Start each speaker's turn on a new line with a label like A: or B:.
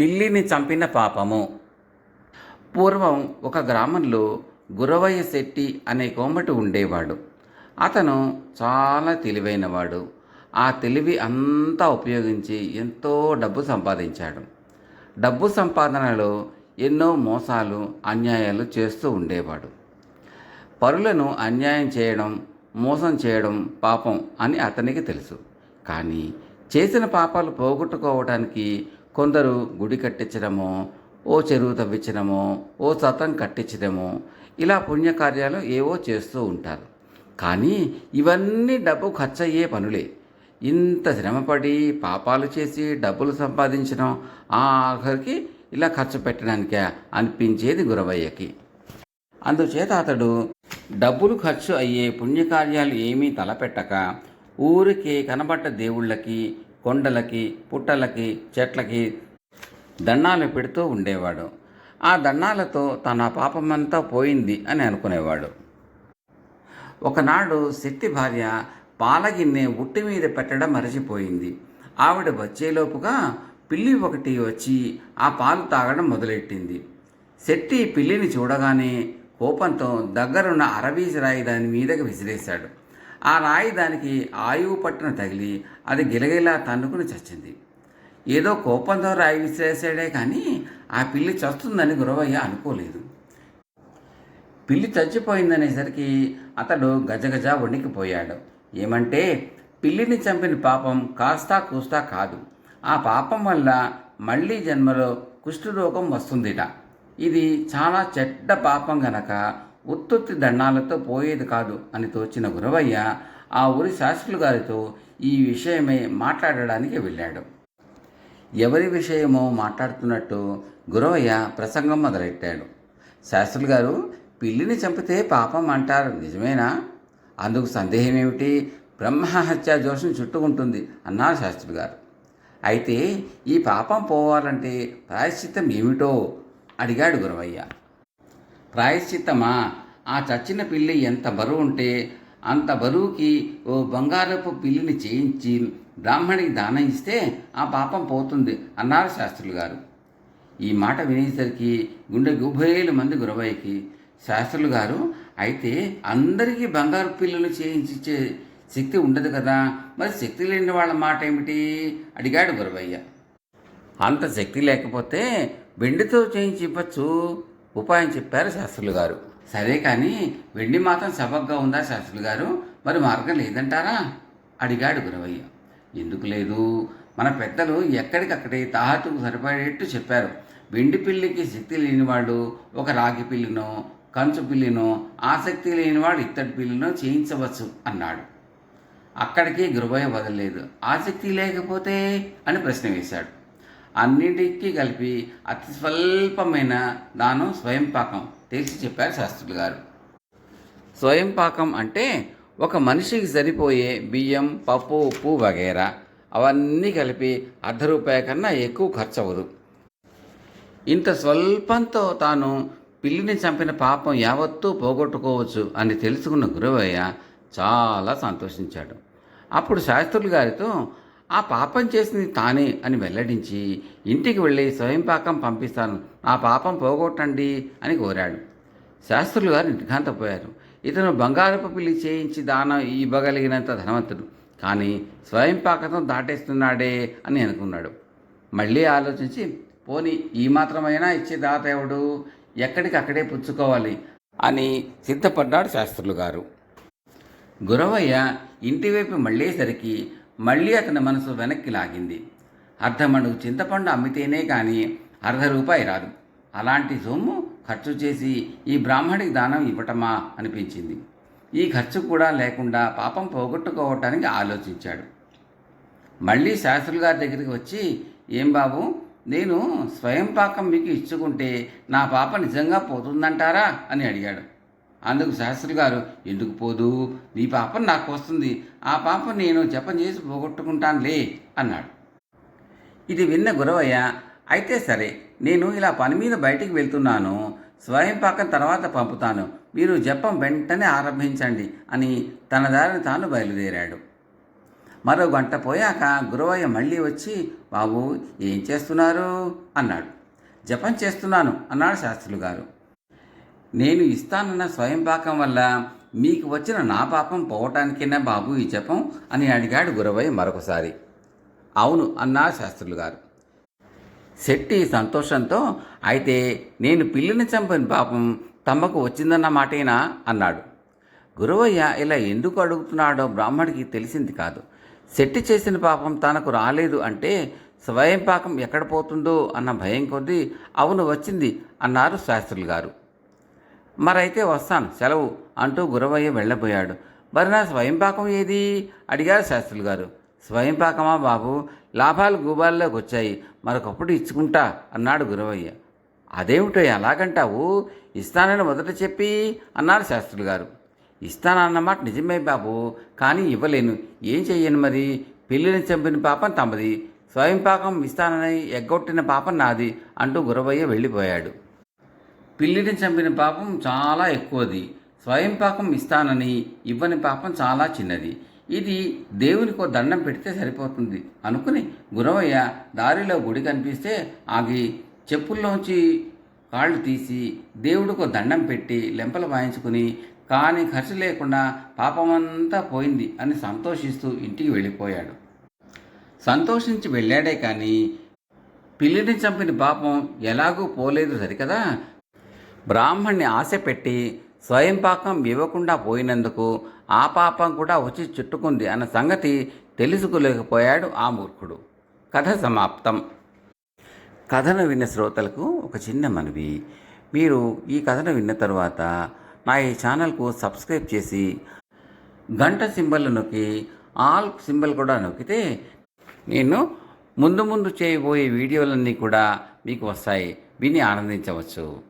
A: పిల్లిని చంపిన పాపము. పూర్వం ఒక గ్రామంలో గురవయ్య శెట్టి అనే కోమటి ఉండేవాడు. అతను చాలా తెలివైనవాడు. ఆ తెలివి అంతా ఉపయోగించి ఎంతో డబ్బు సంపాదించాడు. డబ్బు సంపాదనలో ఎన్నో మోసాలు అన్యాయాలు చేస్తూ ఉండేవాడు. పరులను అన్యాయం చేయడం మోసం చేయడం పాపం అని అతనికి తెలుసు. కానీ చేసిన పాపాలు పోగొట్టుకోవడానికి కొందరు గుడి కట్టించడమో ఓ చెరువు తవ్వించడము ఓ సతం కట్టించడమో ఇలా పుణ్యకార్యాలు ఏవో చేస్తూ ఉంటారు. కానీ ఇవన్నీ డబ్బు ఖర్చయ్యే పనులే. ఇంత శ్రమపడి పాపాలు చేసి డబ్బులు సంపాదించడం ఆఖరికి ఇలా ఖర్చు పెట్టడానికే అనిపించేది గురవయ్యకి. అందుచేత అతడు డబ్బులు ఖర్చు అయ్యే పుణ్యకార్యాలు ఏమీ తలపెట్టక ఊరికే కనబడ్డ దేవుళ్ళకి కొండలకి పుట్టలకి చెట్లకి దండాలు పెడుతూ ఉండేవాడు. ఆ దండాలతో తన పాపమంతా పోయింది అని అనుకునేవాడు. ఒకనాడు శెట్టి భార్య పాలగిన్నె ఉట్టి మీద పెట్టడం మరచిపోయింది. ఆవిడ వచ్చేలోపుగా పిల్లి ఒకటి వచ్చి ఆ పాలు తాగడం మొదలెట్టింది. శెట్టి పిల్లిని చూడగానే కోపంతో దగ్గరున్న అరవీసి రాయి దాని మీదకి విసిరేశాడు. ఆ రాయి దానికి ఆయువు పట్టున తగిలి అది గిలగిలా తన్నుకుని చచ్చింది. ఏదో కోపంతో రాయి విసిరేసాడే కానీ ఆ పిల్లి చస్తుందని గురవయ్య అనుకోలేదు. పిల్లి చచ్చిపోయిందనేసరికి అతడు గజగజ వణికిపోయాడు. ఏమంటే పిల్లిని చంపిన పాపం కాస్తా కూస్తా కాదు. ఆ పాపం వల్ల మళ్ళీ జన్మలో కుష్ఠరోగం వస్తుందిట. ఇది చాలా చెడ్డ పాపం గనక ఉత్తుత్తి దండాలతో పోయేది కాదు అని తోచిన గురవయ్య ఆ ఊరి శాస్త్రులు గారితో ఈ విషయమై మాట్లాడడానికి వెళ్ళాడు. ఎవరి విషయమో మాట్లాడుతున్నట్టు గురవయ్య ప్రసంగం మొదలెట్టాడు. శాస్త్రులు గారు పిల్లిని చంపితే పాపం అంటారు నిజమేనా? అందుకు సందేహం ఏమిటి బ్రహ్మహత్య దోషం చుట్టుకుంటుంది అన్నారు శాస్త్రులు గారు. అయితే ఈ పాపం పోవాలంటే ప్రాయశ్చిత్తం ఏమిటో? అడిగాడు గురవయ్య. ప్రాయశ్చిత్తమా? ఆ చచ్చిన పిల్లి ఎంత బరువు ఉంటే అంత బరువుకి ఓ బంగారపు పిల్లిని చేయించి బ్రాహ్మణికి దానం ఇస్తే ఆ పాపం పోతుంది అన్నారు శాస్త్రులు గారు. ఈ మాట వినేసరికి గుండె గుబేలు మంది గురవయ్యకి శాస్త్రులు గారు అయితే అందరికీ బంగారు పిల్లలు చేయించిచ్చే శక్తి ఉండదు కదా మరి శక్తి లేని వాళ్ళ మాట ఏమిటి? అడిగాడు గురవయ్య. అంత శక్తి లేకపోతే వెండితో చేయించి ఇవ్వచ్చు? ఉపాయం చెప్పారు శాస్త్రులు గారు. సరే కానీ వెండి మాత్రం సబగ్గా ఉందా శాస్త్రులు గారు? మరి మార్గం లేదంటారా? అడిగాడు గురవయ్య. ఎందుకు లేదు? మన పెద్దలు ఎక్కడికక్కడే తాహతుకు సరిపడేట్టు చెప్పారు. వెండి పిల్లికి శక్తి లేనివాడు ఒక రాగి పిల్లినో కంచు పిల్లినో ఆసక్తి లేనివాడు ఇత్తడి పిల్లినో చేయించవచ్చు అన్నాడు. అక్కడికి గురువయ్య వదలలేదు. ఆసక్తి లేకపోతే? అని ప్రశ్న వేశాడు. అన్నిటికీ కలిపి అతి స్వల్పమైన దానం స్వయం పాకం తెలిసి చెప్పారు శాస్త్రులు గారు. స్వయం పాకం అంటే ఒక మనిషికి సరిపోయే బియ్యం పప్పు ఉప్పు వగేరా అవన్నీ కలిపి అర్ధ రూపాయ కన్నా ఎక్కువ ఖర్చు అవ్వదు ఇంత స్వల్పంతో తాను పిల్లిని చంపిన పాపం యావత్తూ పోగొట్టుకోవచ్చు అని తెలుసుకున్న గురువయ్య చాలా సంతోషించాడు. అప్పుడు శాస్త్రులు గారితో ఆ పాపం చేసింది తానే అని వెల్లడించి ఇంటికి వెళ్ళి స్వయంపాకం పంపిస్తాను. ఆ పాపం పోగొట్టండి అని కోరాడు. శాస్త్రులు గారు నిర్ఘాంతపోయారు. ఇతను బంగారపు పిల్లి చేయించి దానం ఇవ్వగలిగినంత ధనవంతుడు. కానీ స్వయంపాకతం దాటేస్తున్నాడే అని అనుకున్నాడు. మళ్ళీ ఆలోచించి పోని ఈ మాత్రమైనా ఇచ్చే దాత ఎవడు? ఎక్కడికి అక్కడే పుచ్చుకోవాలి అని సిద్ధపడ్డాడు శాస్త్రులు గారు. గురవయ్య ఇంటివైపు మళ్ళేసరికి మళ్ళీ అతని మనసు వెనక్కి లాగింది. అర్ధమణుగు చింతపండు అమ్మితేనే కానీ అర్ధ రూపాయి రాదు. అలాంటి సొమ్ము ఖర్చు చేసి ఈ బ్రాహ్మడికి దానం ఇవ్వటమా అనిపించింది. ఈ ఖర్చు కూడా లేకుండా పాపం పోగొట్టుకోవటానికి ఆలోచించాడు. మళ్ళీ శాస్త్రులు గారి దగ్గరికి వచ్చి ఏం బాబు నేను స్వయం పాకం మీకు ఇచ్చుకుంటే నా పాప నిజంగా పోతుందంటారా? అని అడిగాడు. అందుకు శాస్త్రి గారు ఎందుకు పోదు? నీ పాపం నాకు వస్తుంది. ఆ పాపం నేను జపం చేసి పోగొట్టుకుంటానులే అన్నాడు. ఇది విన్న గురవయ్య అయితే సరే నేను ఇలా పని మీద బయటికి వెళ్తున్నాను. స్వయం పాకం తర్వాత పంపుతాను. మీరు జపం వెంటనే ఆరంభించండి అని తన దారిని తాను బయలుదేరాడు. మరో గంట పోయాక గురవయ్య మళ్ళీ వచ్చి బాబు ఏం చేస్తున్నారు? అన్నాడు. జపం చేస్తున్నాను అన్నాడు శాస్త్రులు గారు. నేను ఇస్తానన్న స్వయం పాకం వల్ల మీకు వచ్చిన నా పాపం పోవటానికేనా బాబు ఈ జపం అని అడిగాడు గురవయ్య మరొకసారి. అవును అన్నారు శాస్త్రులు గారు శెట్టి సంతోషంతో అయితే నేను పిల్లిని చంపిన పాపం తమకు వచ్చిందన్న మాటేనా అన్నాడు. గురవయ్య ఇలా ఎందుకు అడుగుతున్నాడో బ్రాహ్మడికి తెలిసింది కాదు. శెట్టి చేసిన పాపం తనకు రాలేదు అంటే స్వయం పాకం ఎక్కడ పోతుందో అన్న భయం కొద్దీ అవును వచ్చింది అన్నారు శాస్త్రులు గారు మరైతే వస్తాను సెలవు అంటూ గురవయ్య వెళ్ళబోయాడు. మరి నా స్వయంపాకం ఏది? అడిగారు శాస్త్రులు గారు. స్వయంపాకమా బాబు? లాభాలు గూబాల్లోకి వచ్చాయి. మరొకప్పుడు ఇచ్చుకుంటా అన్నాడు గురవయ్య. అదేమిటో ఎలాగంటావు? ఇస్తానని మొదట చెప్పి అన్నారు శాస్త్రులు గారు. ఇస్తానన్నమాట నిజమే బాబు కానీ ఇవ్వలేను. ఏం చెయ్యను మరి? పెళ్ళిని చంపిన పాపం తమది. స్వయంపాకం ఇస్తానని ఎగ్గొట్టిన పాపం నాది అంటూ గురవయ్య వెళ్ళిపోయాడు. పిల్లిని చంపిన పాపం చాలా ఎక్కువది. స్వయం పాపం ఇస్తానని ఇవ్వని పాపం చాలా చిన్నది. ఇది దేవునికో దండం పెడితే సరిపోతుంది. అనుకుని గురవయ్య దారిలో గుడి కనిపిస్తే ఆగి చెప్పుల్లోంచి కాళ్ళు తీసి దేవుడికో దండం పెట్టి లెంపలు వాయించుకుని కానీ ఖర్చు లేకుండా పాపమంతా పోయింది అని సంతోషిస్తూ ఇంటికి వెళ్ళిపోయాడు. సంతోషించి వెళ్ళాడే కానీ పిల్లిని చంపిన పాపం ఎలాగూ పోలేదు సరికదా? బ్రాహ్మణ్ణి ఆశ పెట్టి స్వయం పాకం ఇవ్వకుండా పోయినందుకు ఆ పాపం కూడా వచ్చి చుట్టుకుంది అన్న సంగతి తెలుసుకోలేకపోయాడు ఆ మూర్ఖుడు. కథ సమాప్తం. కథను విన్న శ్రోతలకు ఒక చిన్న మనవి. మీరు ఈ కథను విన్న తర్వాత నా ఈ ఛానల్కు సబ్స్క్రైబ్ చేసి గంట సింబల్ నొక్కి ఆల్ సింబల్ కూడా నొక్కితే నేను ముందు ముందు చేయబోయే వీడియోలన్నీ కూడా మీకు వస్తాయి. విని ఆనందించవచ్చు.